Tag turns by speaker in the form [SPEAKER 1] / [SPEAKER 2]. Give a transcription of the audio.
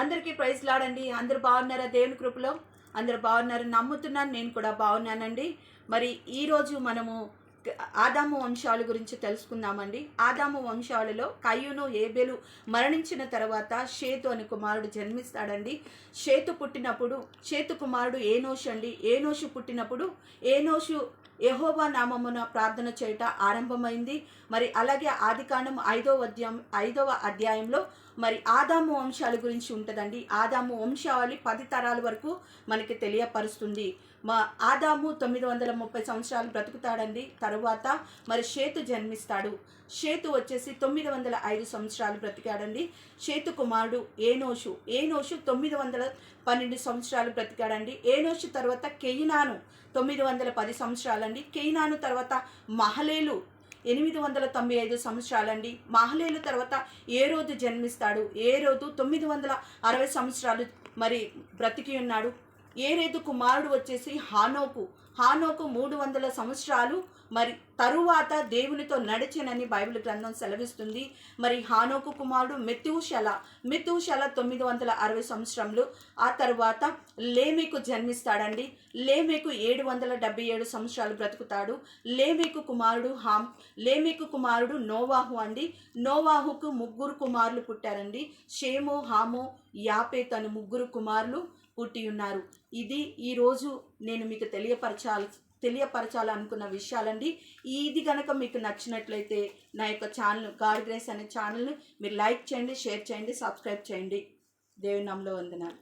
[SPEAKER 1] అందరికీ ప్రైజ్ లాడండి. అందరు బాగున్నారా? దేవుని కృపలో అందరు బాగున్నారు. నమ్ముతున్నాను నేను కూడా బాగున్నానండి. మరి ఈరోజు మనము ఆదాము వంశాల గురించి తెలుసుకుందామండి. ఆదాము వంశాలలో కయ్యూను ఏబేలు మరణించిన తర్వాత షేతు అని కుమారుడు జన్మిస్తాడండి. షేతు పుట్టినప్పుడు షేతు కుమారుడు ఏనోషు అండి. ఏనోషు పుట్టినప్పుడు ఏనోషు యెహోవా నామమున ప్రార్థన చేయట ఆరంభమైంది. మరి అలాగే ఆదికాండం ఐదవ అధ్యాయం ఐదవ అధ్యాయంలో మరి ఆదాము వంశాల గురించి ఉంటుందండి. ఆదాము వంశావళి పది తరాల వరకు మనకి తెలియపరుస్తుంది. మా ఆదాము తొమ్మిది వందల ముప్పై సంవత్సరాలు బ్రతుకుతాడండి. తరువాత మరి షేతు జన్మిస్తాడు. షేతు వచ్చేసి తొమ్మిది వందల ఐదు సంవత్సరాలు బ్రతికాడండి. షేతు కుమారుడు ఏనోషు. ఏనోషు తొమ్మిది వందల పన్నెండు సంవత్సరాలు బ్రతికాడండి. ఏనోషు తర్వాత కెయినాను తొమ్మిది వందల పది సంవత్సరాలండి. కెయినాను తర్వాత మహలేలు ఎనిమిది వందల తొంభై ఐదు సంవత్సరాలండి. మహలేలు తర్వాత ఏ రోజు జన్మిస్తాడు? ఏ రోజు తొమ్మిది వందల అరవై సంవత్సరాలు మరి బ్రతికి ఉన్నాడు? ఏరేదు కుమారుడు వచ్చేసి హానోకు. హానోకు మూడు వందల సంవత్సరాలు. మరి తరువాత దేవునితో నడిచినని బైబిల్ గ్రంథం సెలవిస్తుంది. మరి హానోకు కుమారుడు మెత్యూషల మెత్యూషల తొమ్మిది వందల అరవై సంవత్సరంలో ఆ తరువాత లేమేకు జన్మిస్తాడండి. లేమేకు ఏడు వందల డెబ్బై ఏడు సంవత్సరాలు బ్రతుకుతాడు. లేమేకు కుమారుడు హామ్. లేమేకు కుమారుడు నోవాహు అండి. నోవాహుకు ముగ్గురు కుమారులు పుట్టారండి. షేమో హామో యాపేత్ అని ముగ్గురు కుమారులు. పుట్టి ఉన్నారు. ఇది ఈరోజు నేను మీకు తెలియపరచాలి తెలియపరచాలనుకున్న విషయాలండి. ఇది కనుక మీకు నచ్చినట్లయితే నా యొక్క ఛానల్ గాడ్ గ్రేస్ అనే ఛానల్ని మీరు లైక్ చేయండి షేర్ చేయండి సబ్స్క్రైబ్ చేయండి. దేవుని వందనాలు.